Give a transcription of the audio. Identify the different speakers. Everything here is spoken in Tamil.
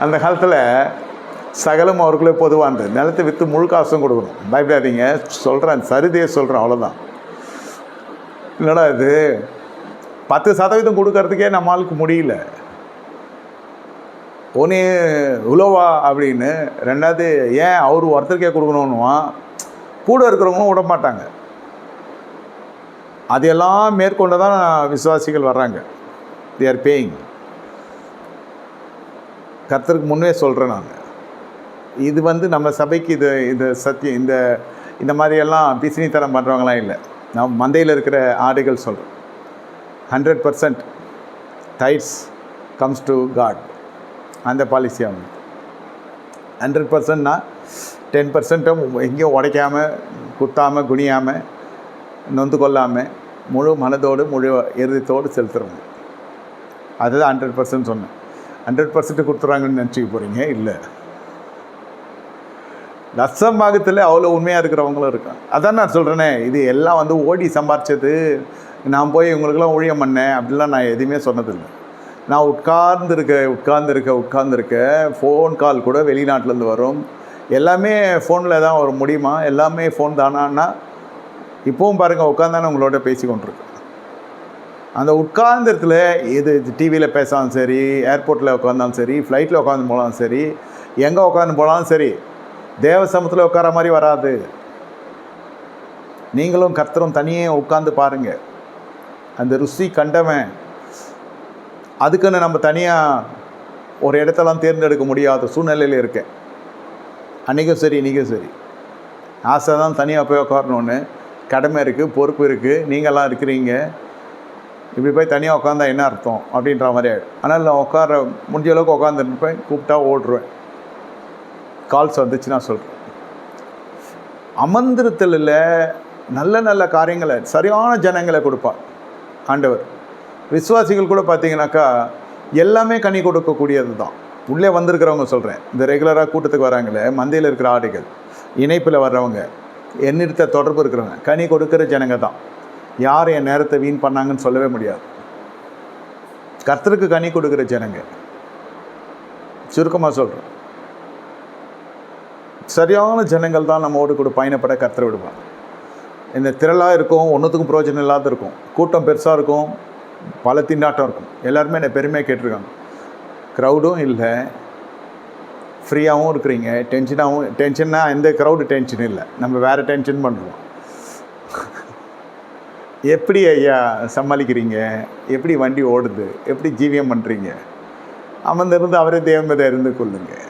Speaker 1: அந்த காலத்தில் சகலம் அவருக்குள்ளே பொதுவானது நிலத்தை விற்று முழு காசும் கொடுக்கணும். பயப்படாதீங்க. சொல்கிறேன் சரிதையை சொல்கிறேன் அவ்வளோதான் என்னடா இது? பத்து சதவீதம் கொடுக்கறதுக்கே நம்மளுக்கு முடியல. ஒன்று உலோவா அப்படின்னு ரெண்டாவது ஏன் அவர் ஒருத்தருக்கே கொடுக்கணுன்னுவான் கூட இருக்கிறவங்களும் விட மாட்டாங்க. அதையெல்லாம் மேற்கொண்டு தான் விசுவாசிகள் வர்றாங்க. தே ஆர் பேயிங் கத்தருக்கு முன்னே சொல்கிறேன் நான். இது வந்து நம்ம சபைக்கு இது இது சத்தியம். இந்த இந்த மாதிரியெல்லாம் பிசினித்தனம் பண்ணுறவங்களாம் இல்லை. நான் மந்தையில் இருக்கிற ஆடுகள் சொல்கிறேன் hundred percent tithes comes to God அந்த பாலிசி அவங்க. ஹண்ட்ரட் பர்சன்ட்னா டென் பர்சன்ட்டும் எங்கேயும் உடைக்காமல் குத்தாமல் குனியாமல் நொந்து கொள்ளாமல் முழு மனதோடு முழு இறுதித்தோடு செலுத்துகிறோம் அதுதான் ஹண்ட்ரட் பர்சன்ட் சொன்னேன். ஹண்ட்ரட் பர்சன்ட் கொடுத்துறாங்கன்னு நினச்சிக்க போகிறீங்க இல்லை. லட்சம் பாகத்தில் அவ்வளோ உண்மையாக இருக்கிறவங்களும் இருக்காங்க. அதான் நான் சொல்கிறேனே இது எல்லாம் வந்து ஓடி சம்பாரிச்சது. நான் போய் இவங்களுக்கெல்லாம் ஊழியம் பண்ணேன் அப்படிலாம் நான் எதுவுமே சொன்னதில்லை. நான் உட்கார்ந்துருக்க உட்கார்ந்துருக்க உட்கார்ந்துருக்க ஃபோன் கால் கூட வெளிநாட்டிலேருந்து வரும். எல்லாமே ஃபோனில் தான் வர முடியுமா? எல்லாமே ஃபோன் தானான்னா இப்போவும் பாருங்கள் உட்காந்தானே உங்களோட பேசிக்கொண்டிருக்கேன் அந்த உட்கார்ந்தத்துல இது டிவியில் பேசாலும் சரி ஏர்போர்ட்டில் உட்காந்தாலும் சரி ஃப்ளைட்டில் உட்காந்து போனாலும் சரி எங்கே உட்காந்து போனாலும் சரி தேவ சமூகத்தில் உட்கார மாதிரி வராது. நீங்களும் கர்த்தரும் தனியே உட்காந்து பாருங்கள் அந்த ருசி கண்டவன் அதுக்குன்னு நம்ம தனியாக ஒரு இடத்தெல்லாம் தேர்ந்தெடுக்க முடியாத சூழ்நிலையில் இருக்கேன். அன்றைக்கும் சரி இன்றைக்கும் சரி. ஆசை தான் தனியாக போய் உட்காரணுன்னு கடமை இருக்குது பொறுப்பு இருக்குது நீங்களாம் இருக்கிறீங்க. இப்படி போய் தனியாக உட்காந்தா என்ன அர்த்தம் அப்படின்ற மாதிரி ஆகிடும் ஆனால் நான் உட்கார முடிஞ்ச அளவுக்கு உட்காந்துருப்பேன் கூப்பிட்டா ஓடுருவேன். கால்ஸ் வந்துச்சு நான் சொல்கிறேன் அமர்ந்திருத்தலில் நல்ல நல்ல காரியங்களை சரியான ஜனங்களை கொடுப்பார் ஆண்டவர். விசுவாசிகள் கூட பார்த்தீங்கன்னாக்கா எல்லாமே கனி கொடுக்கக்கூடியது தான். உள்ளே வந்திருக்கிறவங்க சொல்கிறேன் இந்த ரெகுலராக கூட்டத்துக்கு வராங்களே மந்தையில் இருக்கிற ஆடுகள் இணைப்பில் வர்றவங்க என்னிடத்த தொடர்பு இருக்கிறவங்க கனி கொடுக்குற ஜனங்க தான். யார் என் நேரத்தை வீண் பண்ணாங்கன்னு சொல்லவே முடியாது. கர்த்தருக்கு கனி கொடுக்குற ஜனங்க. சுருக்கமாக சொல்கிறேன் சரியான ஜனங்கள் தான் நம்மோடு கூட பயணப்பட கர்த்தர் விடுவாங்க. இந்த திரளாக இருக்கும் ஒன்றுத்துக்கும் பிரயோஜனம் இல்லாத இருக்கும். கூட்டம் பெருசாக இருக்கும் பல திண்டாட்டம் இருக்கும். எல்லாருமே என்னை பெருமையாக கேட்டிருக்காங்க. க்ரௌடும் இல்லை. ஃப்ரீயாகவும் இருக்கிறீங்க. டென்ஷனாகவும் டென்ஷன்னா எந்த க்ரௌடு டென்ஷன் இல்லை. நம்ம வேறு டென்ஷன் பண்ணுறோம் எப்படி ஐயா சமாளிக்கிறீங்க? எப்படி வண்டி ஓடுது? எப்படி ஜீவியம் பண்ணுறீங்க அமர்ந்திருந்து அவரே தேவமதை இருந்து கொள்ளுங்கள்